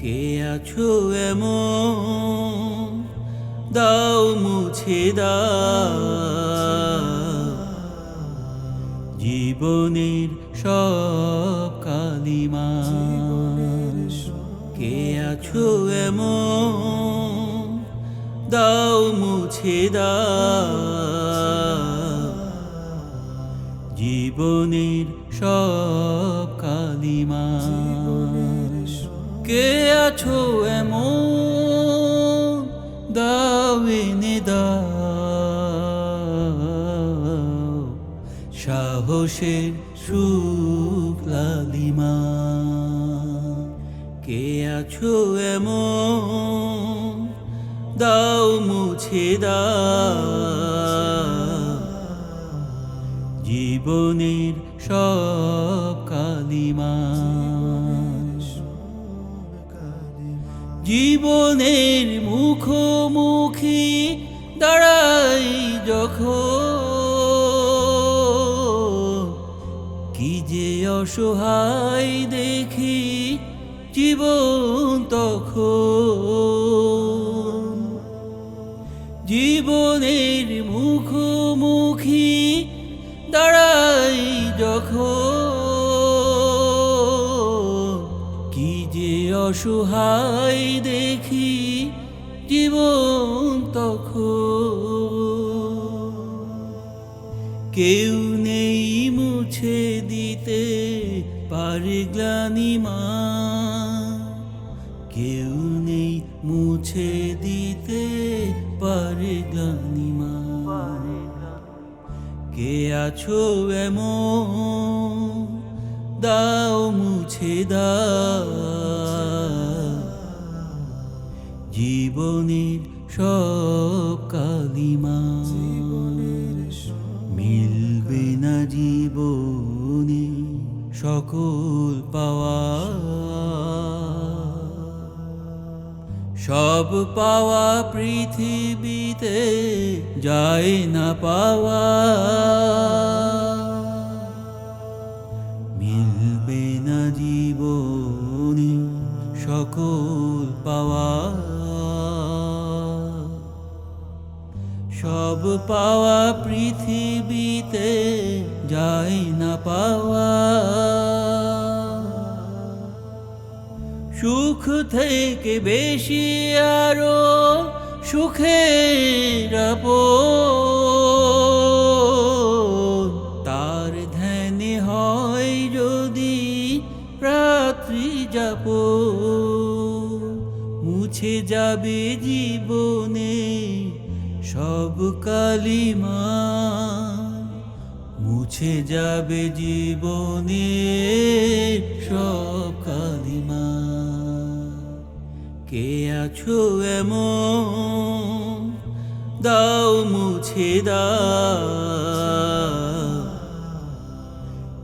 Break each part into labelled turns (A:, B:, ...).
A: কে আছো এমন? দাও মুছে দাও জীবনের সব কালিমা। কে আছো এমন? দাও মুছে দাও জীবনের সব কে আছো এমন দাও সাহসের সুখ লালিমা। কে আছো এমন দাও মুছে দাও জীবনের সব কালিমা। জীবনের মুখোমুখি দাঁড়াই যখন কি যে অসহায় দেখি জীবন তখন। জীবনের মুখোমুখি দাঁড়াই যখন অসহায় দেখি জীবন তখন। কেউ নেই মুছে দিতে পারে গ্লানিমা কেউ নেই মুছে দিতে পারে গ্লানিমা কে আছো এমন? দাও মুছে দাও। সব কালিমা। মিলবে না জীবনে সকল পাওয়া। সব পাওয়া পৃথিবীতে যায় না পাওয়া। মিলবে না জীবনে সকল পাওয়া। সব পাওয়া পৃথিবীতে যায় না পাওয়া সুখ থেকে বেশি আরও সুখের। তার ধ্যানে হয় যদি রাত্রি যাপ মুছে যাবে জীবনে সব কালিমা মুছে যাবে জীবনে সব কালিমা কে আছো এমন? দাও মুছে দাও।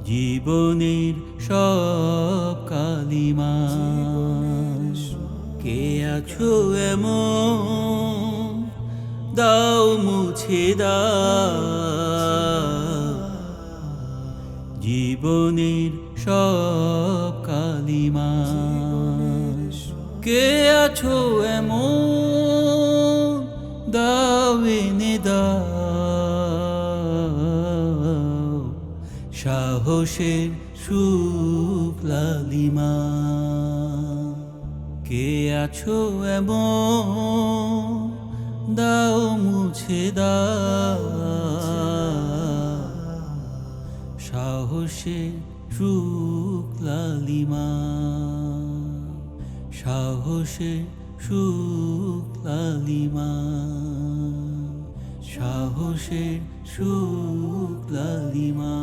A: জীবনের সব কালিমা কে আছো এমন? দাও, মুছে দাও। জীবনের সব কালিমা। কে আছো এমন? দাও, এনে দাও। সাহসের সুখ কে আছো এমন? মুছে সাহসে সুখ লালিমা। সাহসে সুখ লালিমা। সাহসে সুখ লালিমা।